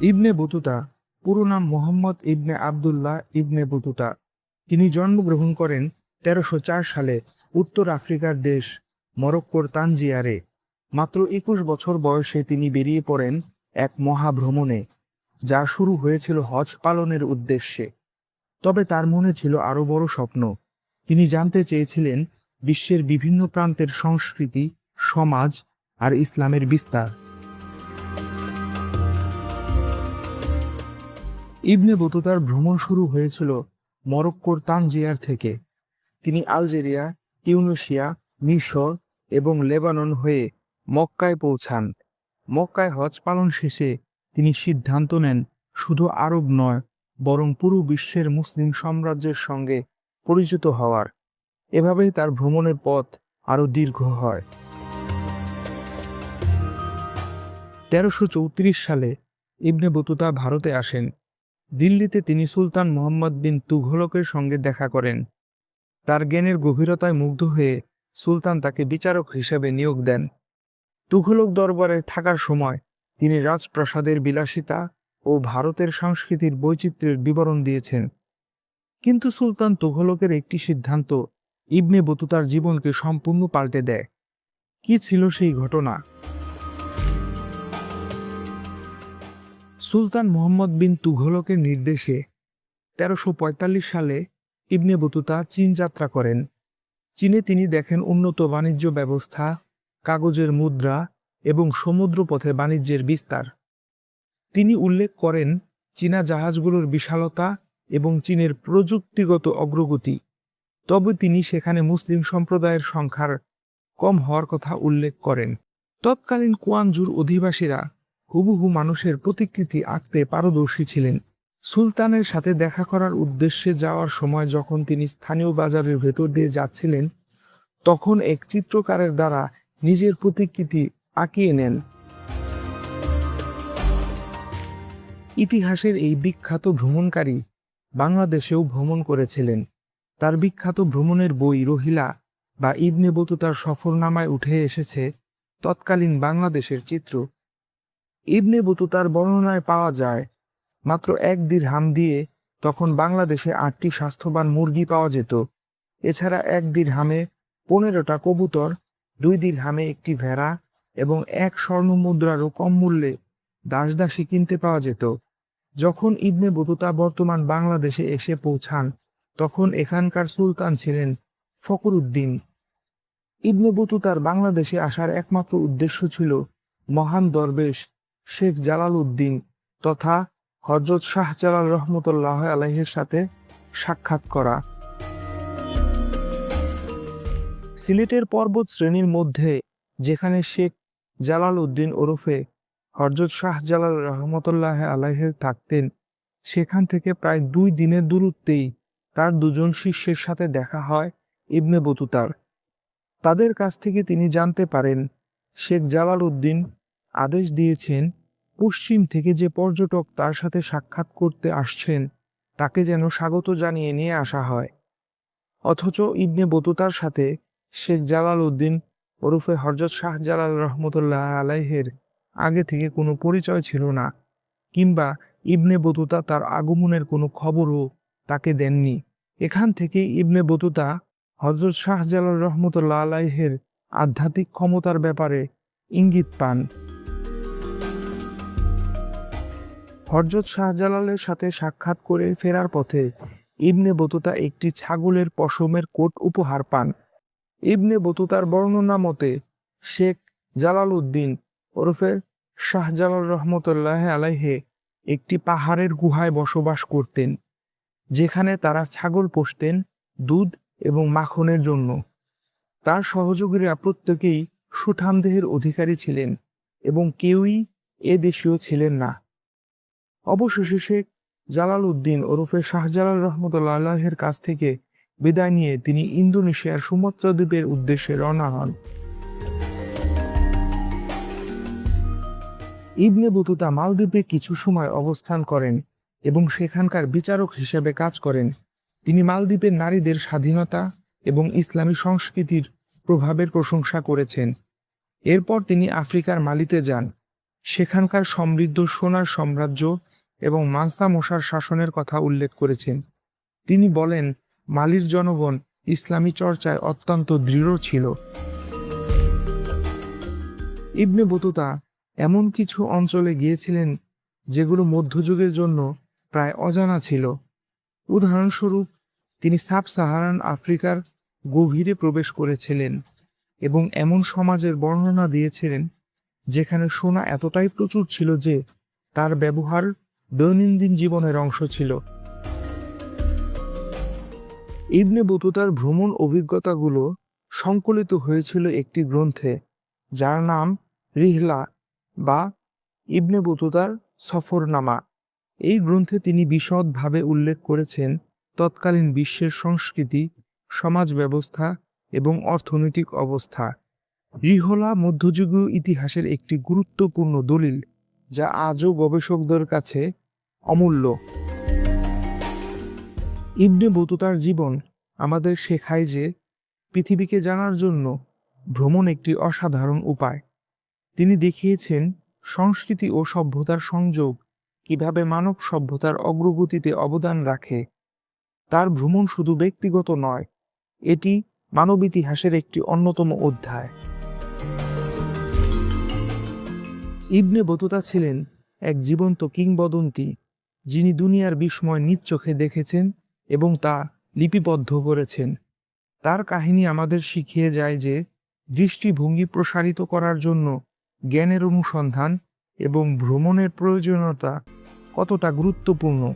ইবনে Battuta, পুরো নাম Mohammad Ibn Abdullah Ibn Battuta. তিনি জন্মগ্রহণ করেন তেরোশো সালে উত্তর আফ্রিকার দেশ মরক্কোর তানজিয়ারে। মাত্র একুশ বছর বয়সে তিনি বেরিয়ে পড়েন এক মহাভ্রমণে, যা শুরু হয়েছিল হজ পালনের উদ্দেশ্যে। তবে তার মনে ছিল আরও বড় স্বপ্ন। তিনি জানতে চেয়েছিলেন বিশ্বের বিভিন্ন প্রান্তের সংস্কৃতি, সমাজ আর ইসলামের বিস্তার। ইবনে বতুতার ভ্রমণ শুরু হয়েছিল মরক্কোর তানজিয়ার থেকে। তিনি আলজেরিয়া টিউনিশিয়া মিশর এবং লেবানন হয়ে মক্কায় পৌঁছান। মক্কায় হজ পালন শেষে তিনি সিদ্ধান্ত নেন, শুধু আরব নয়, বরং পুরো বিশ্বের মুসলিম সাম্রাজ্যের সঙ্গে পরিচিত হওয়ার। এভাবেই তার ভ্রমণের পথ আরও দীর্ঘ হয়। তেরোশো সালে ইবনে বতুতা ভারতে আসেন। দিল্লিতে তিনি সুলতান মোহাম্মদ বিন তুঘলকের সঙ্গে দেখা করেন। তার জ্ঞানের গভীরতায় মুগ্ধ হয়ে সুলতান তাকে বিচারক হিসেবে নিয়োগ দেন। তুঘলক দরবারে থাকার সময় তিনি রাজপ্রাসাদের বিলাসিতা ও ভারতের সংস্কৃতির বৈচিত্র্যের বিবরণ দিয়েছেন। কিন্তু সুলতান তুঘলকের একটি সিদ্ধান্ত ইবনে বতুতার জীবনকে সম্পূর্ণ পাল্টে দেয়। কি ছিল সেই ঘটনা? সুলতান মোহাম্মদ বিন তুঘলকের নির্দেশে তেরোশো সালে ইবনে বতুতা চীন যাত্রা করেন। চীনে তিনি দেখেন উন্নত বাণিজ্য ব্যবস্থা, কাগজের মুদ্রা এবং সমুদ্রপথে বাণিজ্যের বিস্তার। তিনি উল্লেখ করেন চীনা জাহাজগুলোর বিশালতা এবং চীনের প্রযুক্তিগত অগ্রগতি। তবে তিনি সেখানে মুসলিম সম্প্রদায়ের সংখ্যার কম হওয়ার কথা উল্লেখ করেন। তৎকালীন কুয়ানজুর অধিবাসীরা হুবহু মানুষের প্রতিকৃতি আঁকতে পারদর্শী ছিলেন। সুলতানের সাথে দেখা করার উদ্দেশ্যে যাওয়ার সময় যখন তিনি স্থানীয় বাজারের ভেতর দিয়ে যাচ্ছিলেন, তখন এক চিত্রকারের দ্বারা নিজের প্রতিকৃতি আঁকিয়ে নেন। ইতিহাসের এই বিখ্যাত ভ্রমণকারী বাংলাদেশেও ভ্রমণ করেছিলেন। তার বিখ্যাত ভ্রমণের বই রহিলা বা ইবনে বতুতার সফরনামায় উঠে এসেছে তৎকালীন বাংলাদেশের চিত্র। ইবনে বতুতার বর্ণনায় পাওয়া যায়, মাত্র এক হাম দিয়ে তখন বাংলাদেশে আটটি স্বাস্থ্যবান মুরগি পাওয়া যেত। এছাড়া এক হামে পনেরোটা কবুতর, দুই হামে একটি ভেড়া এবং এক স্বর্ণ মুদ্রারও কম মূল্যে দাসদাসী কিনতে পাওয়া যেত। যখন ইবনে বতুতা বর্তমান বাংলাদেশে এসে পৌঁছান, তখন এখানকার সুলতান ছিলেন ফকর উদ্দিন ইবনে বতুতার বাংলাদেশে আসার একমাত্র উদ্দেশ্য ছিল মহান দরবেশ শেখ জালাল উদ্দিন তথা হজরত শাহ জালাল রহমতুল্লাহ আলাইহের সাথে সাক্ষাৎ করা। সিলেটের পর্বত শ্রেণির মধ্যে যেখানে শেখ জালাল উদ্দিন ওরফে হরজত শাহজালাল রহমতুল্লাহ আলাইহে থাকতেন, সেখান থেকে প্রায় দুই দিনের দূরত্বেই তার দুজন শিষ্যের সাথে দেখা হয় ইবনে বতুতার। তাদের কাছ থেকে তিনি জানতে পারেন, শেখ জালাল উদ্দিন আদেশ দিয়েছেন, পশ্চিম থেকে যে পর্যটক তার সাথে সাক্ষাৎ করতে আসছেন, তাকে যেন স্বাগত জানিয়ে নিয়ে আসা হয়। অথচ ইবনে বতুতার সাথে শেখ জালাল উদ্দিন ওরফে হরজত শাহ জালাল রহমতুল্লাহ আলাইহের আগে থেকে কোনো পরিচয় ছিল না, কিংবা ইবনে বতুতা তার আগমনের কোনো খবরও তাকে দেননি। এখান থেকে ইবনে বতুতা হজরত শাহজালাল রহমতুল্লাহ আলাইহের আধ্যাত্মিক ক্ষমতার ব্যাপারে ইঙ্গিত পান। হরজত শাহজালালের সাথে সাক্ষাৎ করে ফেরার পথে ইবনে বতুতা একটি ছাগলের পশমের কোট উপহার পান। ইবনে বতুতার বর্ণনা মতে, শেখ জালাল উদ্দিন ওরফে শাহজালাল রহমতুল্লাহ আলাইহে একটি পাহাড়ের গুহায় বসবাস করতেন, যেখানে তারা ছাগল পোষতেন, দুধ এবং মাখনের জন্য। তার সহযোগীরা প্রত্যেকেই সুঠাম দেহের অধিকারী ছিলেন এবং কেউই এ দেশীয় ছিলেন না। অবশেষে শেখ জালাল উদ্দিন ওরফে শাহজালাল রহমতুল্লাহ আল্লাহের কাছ থেকে বিদায় নিয়ে তিনি ইন্দোনেশিয়ার সুমাত্রা দ্বীপের উদ্দেশ্যে রওনা হন। ইবনে বতুতা মালদ্বীপে কিছু সময় অবস্থান করেন এবং সেখানকার বিচারক হিসেবে কাজ করেন। তিনি মালদ্বীপের নারীদের স্বাধীনতা এবং ইসলামী সংস্কৃতির প্রভাবের প্রশংসা করেছেন। এরপর তিনি আফ্রিকার মালিতে যান। সেখানকার সমৃদ্ধ সোনার সাম্রাজ্য এবং মানসা মশার শাসনের কথা উল্লেখ করেছেন। তিনি বলেন, মালির জনগণ ইসলামী চর্চায় অত্যন্ত দৃঢ় ছিল। ইবনে বতুতা এমন কিছু অঞ্চলে গিয়েছিলেন যেগুলো মধ্যযুগের জন্য প্রায় অজানা ছিল। উদাহরণস্বরূপ, তিনি সাব সাহারান আফ্রিকার গভীরে প্রবেশ করেছিলেন এবং এমন সমাজের বর্ণনা দিয়েছিলেন, যেখানে সোনা এতটাই প্রচুর ছিল যে তার ব্যবহার দৈনন্দিন জীবনের অংশ ছিল। ইবনে বতুতার ভ্রমণ অভিজ্ঞতাগুলো সংকলিত হয়েছিল একটি গ্রন্থে, যার নাম রিহলা বা ইবনে বতুতার সফরনামা। এই গ্রন্থে তিনি বিশদভাবে উল্লেখ করেছেন তৎকালীন বিশ্বের সংস্কৃতি, সমাজ ব্যবস্থা এবং অর্থনৈতিক অবস্থা। রিহলা মধ্যযুগীয় ইতিহাসের একটি গুরুত্বপূর্ণ দলিল। যা আজও গবেষকদের কাছে অমূল্য। ইবনে বতুতার জীবন আমাদের শেখায় যে পৃথিবীকে জানার জন্য ভ্রমণ একটি অসাধারণ উপায়। তিনি দেখিয়েছেন সংস্কৃতি ও সভ্যতার সংযোগ কীভাবে মানব সভ্যতার অগ্রগতিতে অবদান রাখে। তার ভ্রমণ শুধু ব্যক্তিগত নয়, এটি মানব ইতিহাসের একটি অন্যতম অধ্যায়। ইবনে বতুতা ছিলেন এক জীবন্ত কিংবদন্তি, যিনি দুনিয়ার বিস্ময় নিজ চোখে দেখেছেন এবং তা লিপিবদ্ধ করেছেন। তার কাহিনী আমাদের শিখিয়ে যায় যে, দৃষ্টিভঙ্গি প্রসারিত করার জন্য জ্ঞানের অনুসন্ধান এবং ভ্রমণের প্রয়োজনীয়তা কতটা গুরুত্বপূর্ণ।